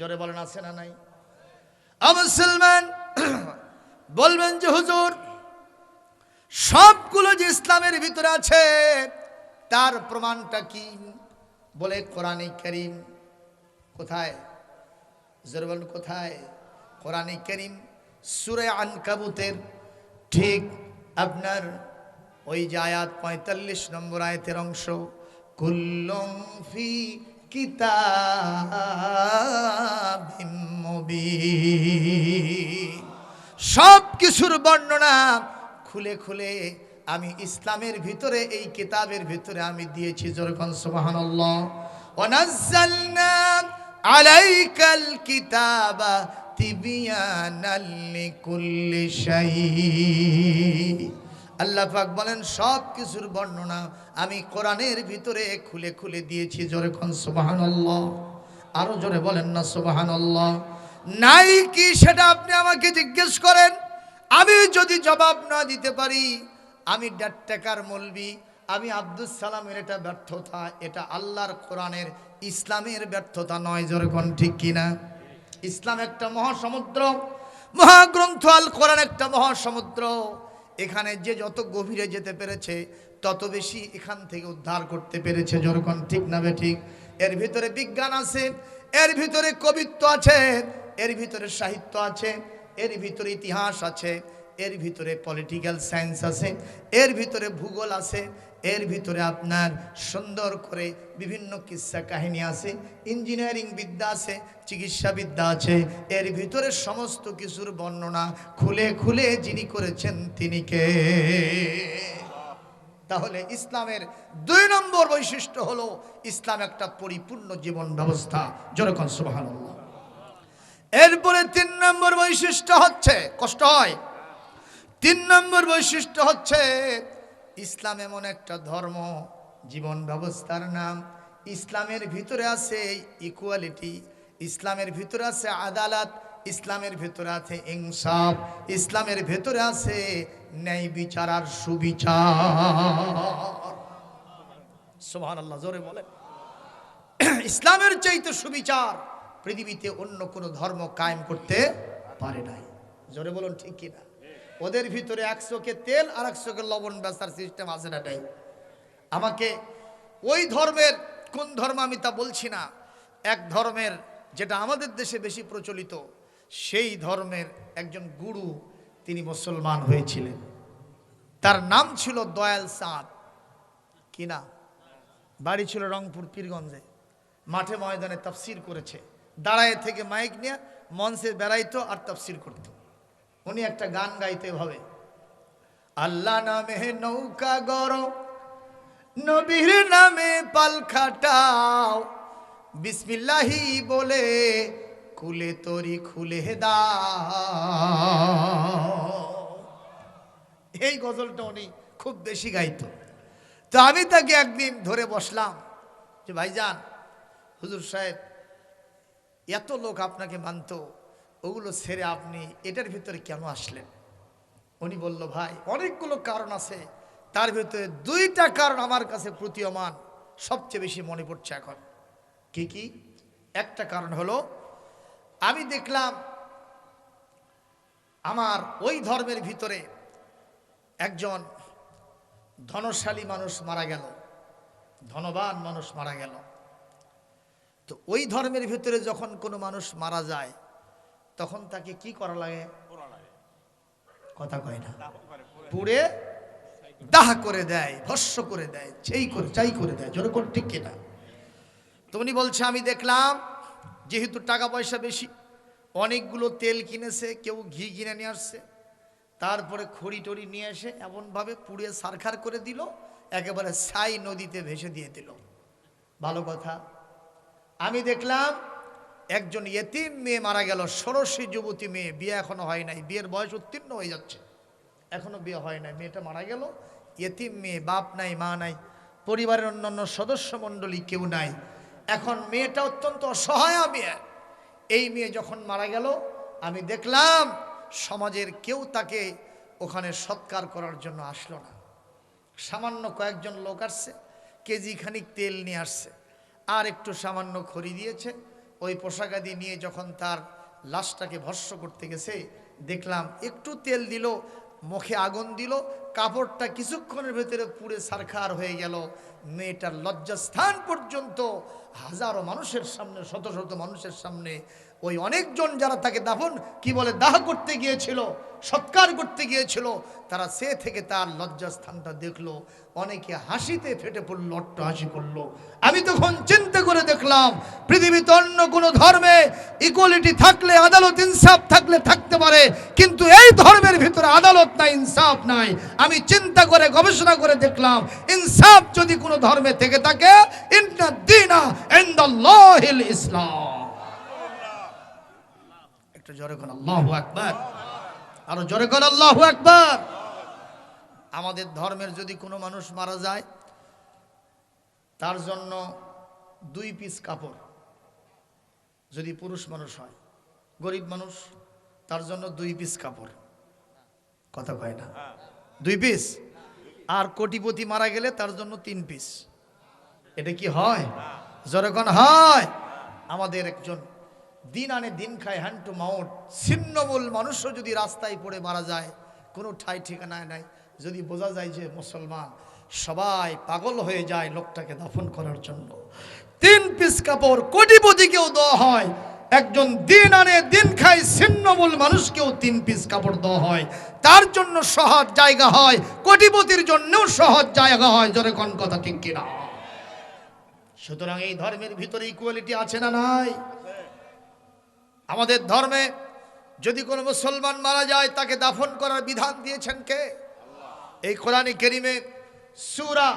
জোরে বলেন, আছে না নাই? মুসলমান, বলবেন যে হুজুর, সবগুলো যে ইসলামের ভিতরে আছে, তার প্রমাণটা কি? বলে কোরআনে করিম। কোথায়? জোরে কোথায়? কোরআনে করিম, সুরে আনকাবুতের ঠিক আপনার ওই যে আয়াত পঁয়তাল্লিশ নম্বর আয়াতের অংশ, কুল্লম ফি মুবিন। সব কিছুর বর্ণনা খুলে খুলে আমি ইসলামের ভিতরে, এই কিতাবের ভিতরে আমি দিয়েছি যেরকম সুবহানাল্লাহ। ওয়ানাজ্জালনা আলাইকাল কিতাবা তিবিয়ানাল লিকুল্লি আল্লাহ পাক বলেন, সব কিছুর বর্ণনা আমি কোরআনের ভিতরে খুলে খুলে দিয়েছি জোরে কোন সুবহানাল্লাহ। আরও জোরে বলেন না সুবহানাল্লাহ। নাই কি সেটা আপনি আমাকে জিজ্ঞেস করেন? আমি যদি জবাব না দিতে পারি, আমি দেড় টাকার মলবি, আমি আব্দুল সালামের এটা ব্যর্থতা, এটা আল্লাহর কোরআনের ইসলামের ব্যর্থতা নয় যেরকম ঠিক কিনা ইসলাম একটা মহাসমুদ্র, মহাগ্রন্থ আল কোরআন একটা মহাসমুদ্র। এখানে যে যত গভীরে যেতে পেরেছে, তত বেশি এখান থেকে উদ্ধার করতে পেরেছে যখন ঠিক না ঠিক? এর ভিতরে বিজ্ঞান আছে, এর ভিতরে কবিত্ব আছে, এর ভিতরে সাহিত্য আছে, এর ভিতরে ইতিহাস আছে। এর ভিতরে পলিটিক্যাল সায়েন্স আছে, এর ভিতরে ভূগোল আছে, এর ভিতরে আপনার সুন্দর করে বিভিন্ন কিস্সা কাহিনী আছে ইঞ্জিনিয়ারিং বিদ্যা আছে, চিকিৎসা বিদ্যা আছে, এর ভিতরে সমস্ত কিছুর বর্ণনা খুলে খুলে যিনি করেছেন তিনি কে? তাহলে ইসলামের দুই নম্বর বৈশিষ্ট্য হলো ইসলাম একটা পরিপূর্ণ জীবন ব্যবস্থা। যেরকম সুবাহ এরপরে তিন নম্বর বৈশিষ্ট্য হচ্ছে, কষ্ট হয়। তিন নম্বর বৈশিষ্ট্য হচ্ছে ইসলাম এমন একটা ধর্ম, জীবন ব্যবস্থার নাম। ইসলামের ভিতরে আছে ইকুয়ালিটি ইসলামের ভিতরে আছে আদালত, ইসলামের ভেতরে আছে ইনসাফ, ইসলামের ভেতরে আছে ন্যায় বিচার আর সুবিচার। সোহান আল্লাহ জোরে বলেন। ইসলামের চাইতে সুবিচার, পৃথিবীতে অন্য কোনো ধর্ম কায়েম করতে পারে নাই। জোরে বলুন, ঠিক কিনা? ওদের ভিতরে একশোকে তেল আর একশোকে লবণ বেচার সিস্টেম আছে না তাই আমাকে ওই ধর্মের, কোন ধর্ম আমি তা বলছি না, এক ধর্মের যেটা আমাদের দেশে বেশি প্রচলিত, সেই ধর্মের একজন গুরু তিনি মুসলমান হয়েছিলেন। তার নাম ছিল দয়াল চাঁদ কি না বাড়ি ছিল রংপুর পীরগঞ্জে। মাঠে ময়দানে তাফসির করেছে। দাঁড়ায় থেকে মাইক নিয়ে মঞ্চে বেড়াইতো আর তাফসির করত। উনি একটা গান গাইতে ভাবে আল্লাহ নামে নৌকা গরো নবীর নামে পাল খাটাও। বিসমিল্লাহি বলে কুলে তরি খুলে দাও। এই গজলটা উনি খুব বেশি গাইত। তো আমি তাকে একদিন ধরে বসলাম যে, ভাইজান, হুজুর সাহেব, এত লোক আপনাকে মানত ওগুলো ছেড়ে আপনি এটার ভিতরে কেন আসলেন? উনি বলল, ভাই, অনেকগুলো কারণ আছে। তার ভিতরে দুইটা কারণ আমার কাছে প্রতীয়মান, সবচেয়ে বেশি মনে পড়ছে এখন। কি কি? একটা কারণ হলো, আমি দেখলাম আমার ওই ধর্মের ভিতরে একজন ধনশালী মানুষ মারা গেল, ধনবান মানুষ মারা গেল। তো ওই ধর্মের ভিতরে যখন কোনো মানুষ মারা যায় তখন তাকে কি করা লাগে? কথা কয় না। পুড়ে দাহ করে দেয় ভস্য করে দেয় সেই করে চাই করে দেয় জোরে করে ঠিক কিনা। তো উনি বলছে আমি দেখলাম যেহেতু টাকা পয়সা বেশি অনেকগুলো তেল কিনেছে কেউ ঘি কিনে নিয়ে আসছে। তারপরে খড়ি টড়ি নিয়ে এসে এমনভাবে পুড়িয়ে সারখার করে দিল একেবারে সাই নদীতে ভেসে দিয়ে দিল। ভালো কথা। আমি দেখলাম একজন এতিম মেয়ে মারা গেল, ষোড়শী যুবতী মেয়ে, বিয়ে এখনও হয় নাই। বিয়ের বয়স উত্তীর্ণ হয়ে যাচ্ছে। এখনও বিয়ে হয় নাই। মেয়েটা মারা গেল এতিম মেয়ে, বাপ নাই, মা নাই, পরিবারের অন্যান্য সদস্য মণ্ডলী কেউ নাই। এখন মেয়েটা অত্যন্ত অসহায় মেয়ে। এই মেয়ে যখন মারা গেল, আমি দেখলাম সমাজের কেউ তাকে ওখানে সৎকার করার জন্য আসলো না। সামান্য কয়েকজন লোক আসছে, কেজি খানিক তেল নিয়ে আসছে, আর একটু সামান্য খড়ি দিয়েছে ওই পোশাকাদি নিয়ে যখন তার লাশটাকে ভস্য করতে গেছে, দেখলাম একটু তেল দিল, মুখে আগুন দিল, কাপড়টা কিছুক্ষণের ভেতরে পুড়ে সারখার হয়ে গেল। মেয়েটার লজ্জাস্থান পর্যন্ত হাজারো মানুষের সামনে, শত শত মানুষের সামনে ওই অনেকজন যারা তাকে দাফন, কি বলে, দাহ করতে গিয়েছিল, সৎকার করতে গিয়েছিল, তারা সে থেকে তার লজ্জাস্থানটা দেখল, অনেকে হাসিতে ফেটে পড়ল অট্ট হাসি করল। আমি তখন চিন্তা করে দেখলাম, পৃথিবীতে অন্য কোনো ধর্মে ইকুয়ালিটি থাকলে, আদালত ইনসাফ থাকলে থাকতে পারে, কিন্তু এই ধর্মের ভিতরে আদালত নাই, ইনসাফ নাই। আমি চিন্তা করে, গবেষণা করে দেখলাম, ইনসাফ যদি কোনো ধর্মে থেকে থাকে, ইন্না দিনা ইনদাল্লাহিল ইসলাম। একটু জোরে কোন আল্লাহু আকবার। আরও জোরে কোন আল্লাহু আমাদের ধর্মের যদি কোনো মানুষ মারা যায়, তার জন্য দুই পিস কাপড়, যদি পুরুষ মানুষ হয়, গরিব মানুষ, তার জন্য দুই পিস কাপড়। কথা কয় না? দুই পিস আর কোটিপতি মারা গেলে তার জন্য তিন পিস এটা কি হয়? যখন হয়। আমাদের একজন দিন আনে দিন খায় হ্যান্ড টু মাউট ছিন্নমূল মানুষও যদি রাস্তায় পড়ে মারা যায়, কোনো ঠাই ঠিকানায় নাই। যদি বোঝা যায় যে মুসলমান সবাই পাগল হয়ে যায় লোকটাকে দাফন করার জন্য। তিন পিস কাপড় কোটিপতিকেও দেওয়া হয়। একজন দিন আনে দিন খায়, ছিন্নমূল মানুষকেও তিন পিস কাপড় দেওয়া হয়। তার জন্য সহজ জায়গা হয়, কোটিপতির জন্যও সহজ জায়গা হয়। জোরে কথা ঠিক কিনা? সুতরাং এই ধর্মের ভিতরে ইকুয়ালিটি আছে না নাই? আমাদের ধর্মে যদি কোনো মুসলমান মারা যায়, তাকে দাফন করার বিধান দিয়েছেন কে? এই কোরআনে কেরিমে সুরা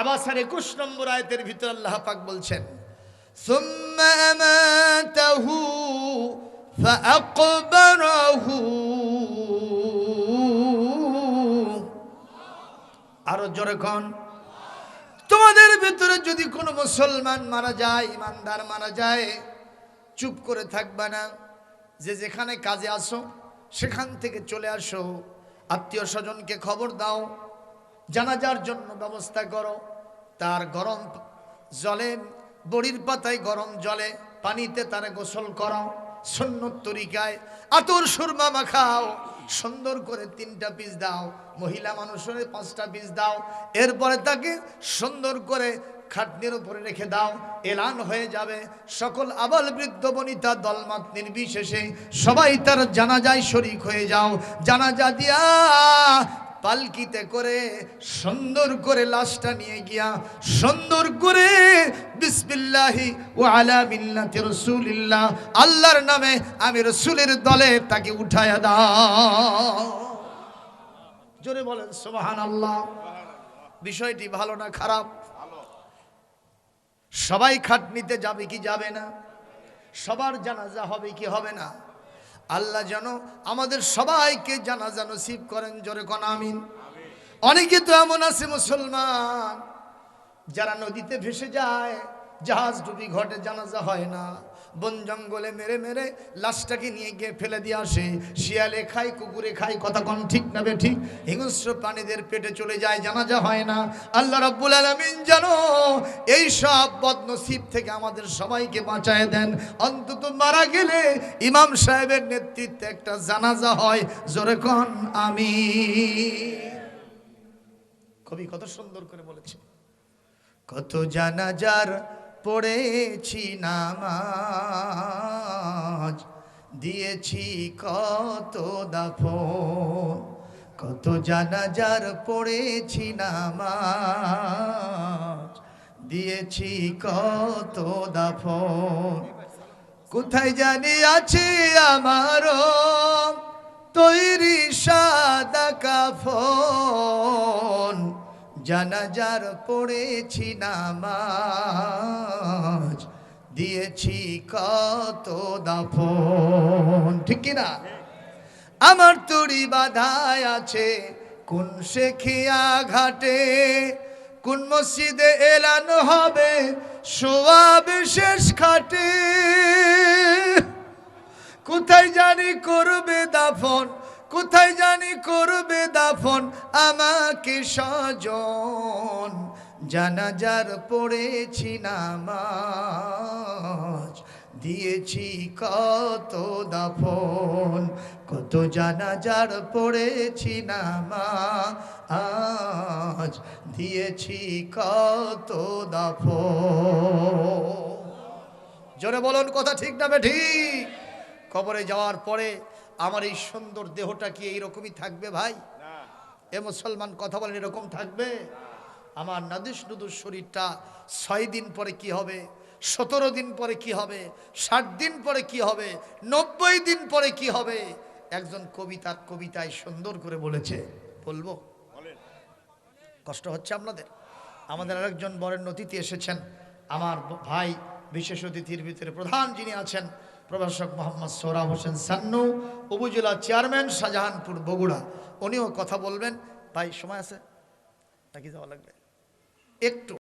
আবাসার একুশ নম্বর আয়তের ভিতর আল্লাহ পাক বলছেন আরও জোরে কন, তোমাদের ভিতরে যদি কোনো মুসলমান মারা যায়, ইমানদার মারা যায় চুপ করে থাকবা না। যে যেখানে কাজে আসো, সেখান থেকে চলে আসো। আত্মীয় স্বজনকে খবর দাও। জানাজার জন্য ব্যবস্থা করো। তার গরম জলে, বড়ির পাতায় গরম জলে পানিতে তারা গোসল করাও। সন্ন্যত তরিকায় আতর সুরমা মাখাও। সুন্দর করে তিনটা পিস দাও। মহিলা মানুষের পাঁচটা পিস দাও। এরপরে তাকে সুন্দর করে খাটনির উপরে রেখে দাও, এলান হয়ে যাবে। সকল আবাল বৃদ্ধ বনিতা দলমাত নির্বিশেষে সবাই তার জানাজায় শরিক হয়ে যাও। জানাজা দিয়া পালকিতে করে সুন্দর করে লাশটা নিয়ে গিয়া, সুন্দর করে বিসমিল্লাহি ও আলা মিল্লাতি রাসূলিল্লাহ, আল্লাহর নামে আমি রসুলের দলে তাকে উঠায়া দাও। জোরে বলেন, সুবহানাল্লাহ। বিষয়টি ভালো না খারাপ? সবাই খাটনিতে যাবে কি যাবে না? সবার জানাজা হবে কি হবে না? আল্লাহ যেন আমাদের সবাইকে জানাজা নসিব করেন, জোরে কন আমিন। অনেকে তো এমন আছে মুসলমান, যারা নদীতে ভেসে যায় জাহাজ ডুবি ঘটে, জানাজা হয় না। বন জঙ্গলে মেরে মেরে লাশটাকে নিয়ে গিয়ে ফেলে দিয়ে আসে। শিয়ালে খায়, কুকুরে খায়, কথা কন ঠিক না ঠিক? হিংস্র প্রাণীদের পেটে চলে যায়, জানাজা হয় না। আল্লাহ রাব্বুল আলামিন জানো এই সব বদনসিব থেকে আমাদের সবাইকে বাঁচায় দেন। অন্তত মারা গেলে ইমাম সাহেবের নেতৃত্বে একটা জানাজা হয়। জোরে কন আমি কবি কত সুন্দর করে বলেছে। কত জানাজার পড়েছি নামাজ, দিয়েছি কত দাফন, কত জানাজার পড়েছি নামাজ, দিয়েছি কত দাফন। কোথায় জানি আছে আমারও তৈরি সাদা কাফন। জানাজার পড়েছি নামাজ, দিয়েছি কত দাফন, ঠিক কিনা? আমার তরি বাধায় আছে, কোন শেখিয়া ঘাটে কোন মসজিদে এলান হবে, সোয়াব শেষ খাটে। কোথায় জানি করবে দাফন কোথায় জানি করবে দাফন? আমাকে সজন জানাজার পড়েছি নামাজ, দিয়েছি কত দাফন, কত জানাজার পড়েছি নামাজ, দিয়েছি কত দাফন। জোরে বলুন কথা ঠিক না ঠিক? কবরে যাওয়ার পরে আমার এই সুন্দর দেহটা কি এইরকমই থাকবে ভাই? এ মুসলমান কথা বলেন এরকম থাকবে? আমার নাদিস নুদুর শরীরটা ছয় দিন পরে কি হবে? সতেরো দিন পরে কি হবে? ষাট দিন পরে কি হবে? নব্বই দিন পরে কি হবে? একজন কবিতার কবিতায় সুন্দর করে বলেছে বলব? কষ্ট হচ্ছে আপনাদের? আমাদের আরেকজন বরের অতিথি এসেছেন। আমার ভাই বিশেষ অতিথির ভিতরে প্রধান যিনি আছেন প্রভাষক মোহাম্মদ সোহরাব হোসেন সান্নু, উপজেলা চেয়ারম্যান শাহজাহানপুর বগুড়া। উনিও কথা বলবেন। ভাই, সময় আছে? নাকি যাওয়া লাগবে? একটু।